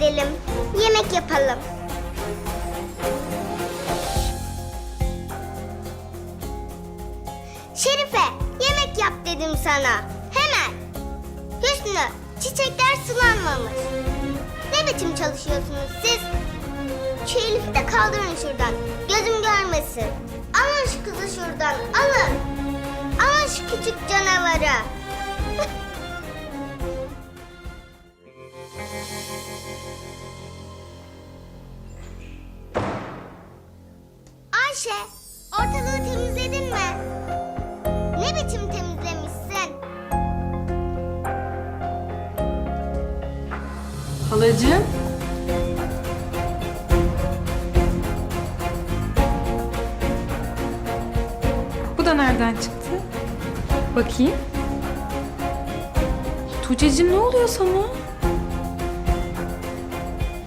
gidelim. Yemek yapalım. Şerife, yemek yap dedim sana. Hemen. Hüsnü, çiçekler sulanmamış. Ne biçim çalışıyorsunuz siz? Şu Elif'i de kaldırın şuradan. Gözüm görmesin. Alın şu kızı şuradan, alın. Alın şu küçük canavarı. Ayşe, ortalığı temizledin mi? Ne biçim temizlemişsin? Halacığım. Bu da nereden çıktı? Bakayım. Tuğçe'cim ne oluyor sana?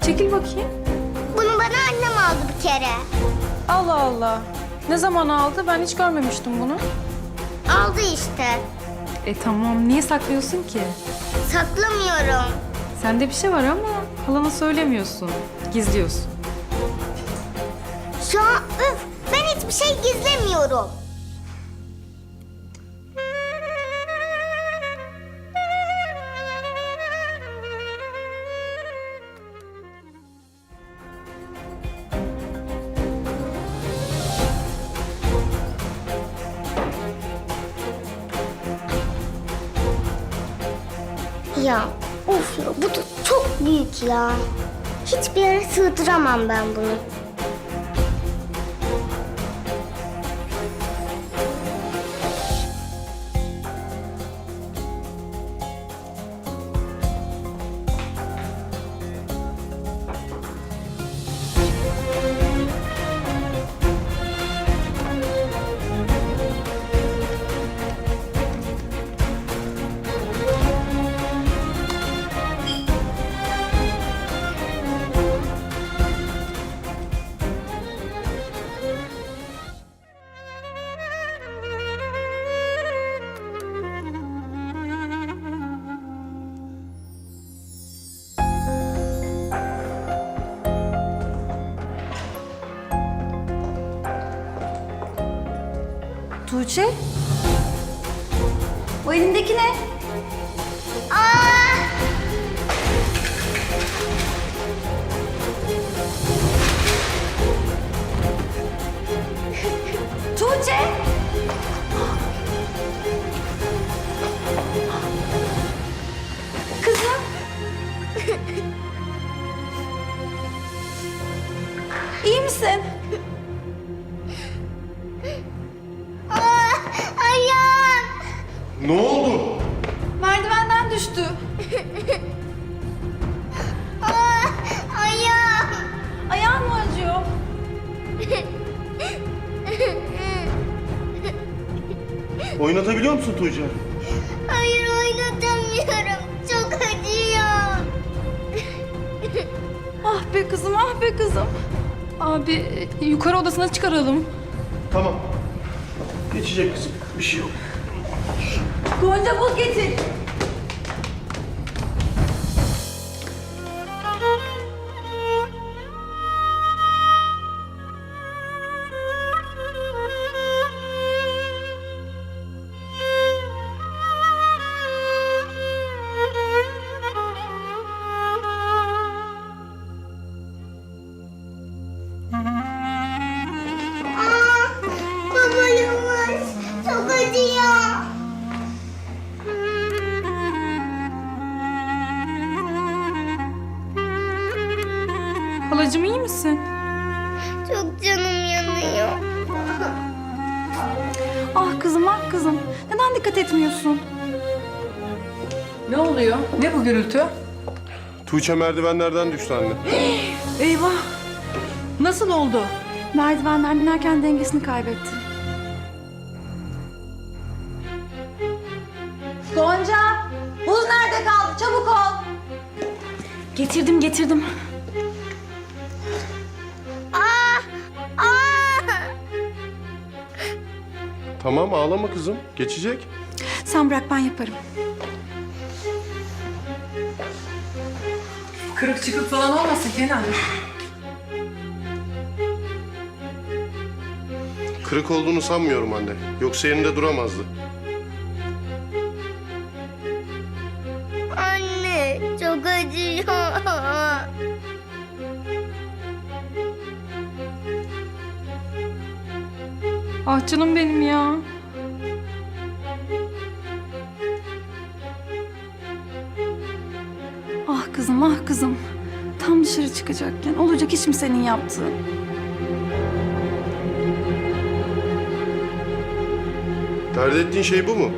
Çekil bakayım. Bunu bana annem aldı bir kere. Allah Allah. Ne zaman aldı? Ben hiç görmemiştim bunu. Aldı işte. E tamam, niye saklıyorsun ki? Saklamıyorum. Sende bir şey var ama halana söylemiyorsun. Gizliyorsun. Şu an üf, ben hiçbir şey gizlemiyorum. Ya of ya bu da çok büyük ya. Hiçbir yere sığdıramam ben bunu. Tuğçe? O elindeki ne? Aa! Tuğçe! Ne oldu? Merdivenden düştü. Aa! Ayağım! Ayağın mı acıyor? Oynatabiliyor musun Tuğçe? Hayır oynatamıyorum. Çok acıyor. Ah be kızım, ah be kızım. Abi yukarı odasına çıkaralım. Tamam. Geçecek kızım. Bir şey yok. Gonca bul getir. Aa! Çok canım yanıyor. Ah kızım, ah kızım. Neden dikkat etmiyorsun? Ne oluyor? Ne bu gürültü? Tuğçe merdivenlerden düştü anne. Eyvah. Nasıl oldu? Merdivenden binerken dengesini kaybetti. Gonca! Buz nerede kaldı? Çabuk ol! Getirdim, getirdim. Tamam ağlama kızım. Geçecek. Sen bırak ben yaparım. Kırık çıkık falan olmasın Kenan. Kırık olduğunu sanmıyorum anne. Yoksa yerinde duramazdı. Anne çok acıyor. Ah canım benim ya. Ah kızım ah kızım. Tam dışarı çıkacakken olacak hiç mi senin yaptığın? Dert ettiğin şey bu mu?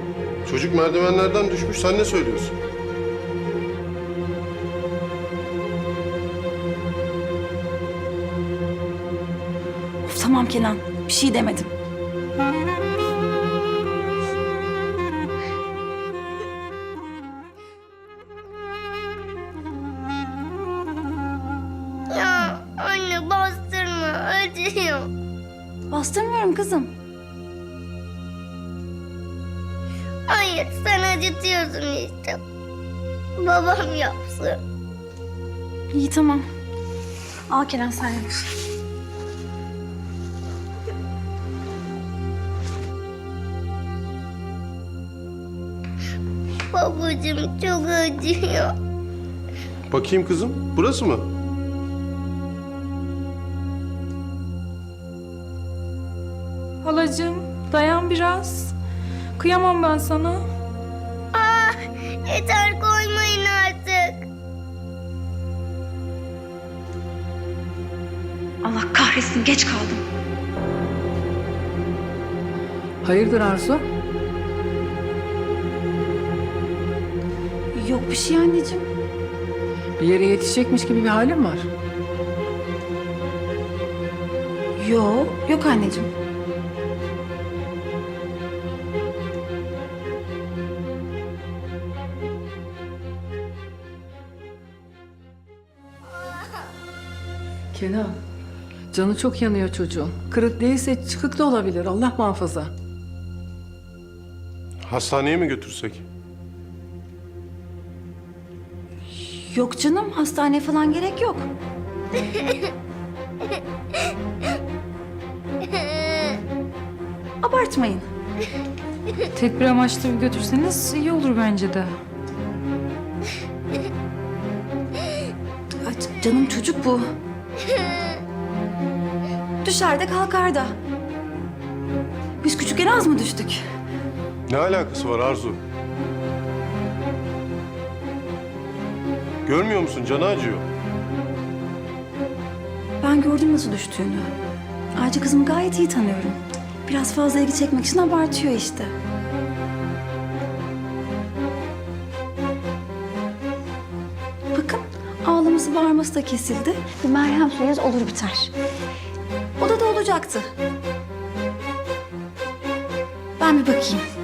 Çocuk merdivenlerden düşmüş, sen ne söylüyorsun? Of tamam Kenan bir şey demedim. Bastırmıyorum kızım. Hayır sen acıtıyorsun işte. Babam yapsın. İyi tamam. Al Kenan sen yap. Babacığım çok acıyor. Bakayım kızım, burası mı? Halacığım dayan biraz. Kıyamam ben sana. Ah yeter koymayın artık. Allah kahretsin geç kaldım. Hayırdır Arzu? Yok bir şey anneciğim. Bir yere yetişecekmiş gibi bir halin var. Yok yok anneciğim. Kenan, canı çok yanıyor çocuğun. Kırık değilse çıkık da olabilir. Allah muhafaza. Hastaneye mi götürsek? Yok canım hastaneye falan gerek yok. Abartmayın. Tedbir amaçlı bir götürseniz iyi olur bence de. Ay, canım çocuk bu. Düşer de kalkar da. Biz küçükken az mı düştük? Ne alakası var Arzu? Görmüyor musun? Canı acıyor. Ben gördüm nasıl düştüğünü. Ayrıca kızımı gayet iyi tanıyorum. Biraz fazla ilgi çekmek için abartıyor işte. Ağlaması bağırması da kesildi. Bir merhem süreriz olur biter. O da da olacaktı. Ben bir bakayım.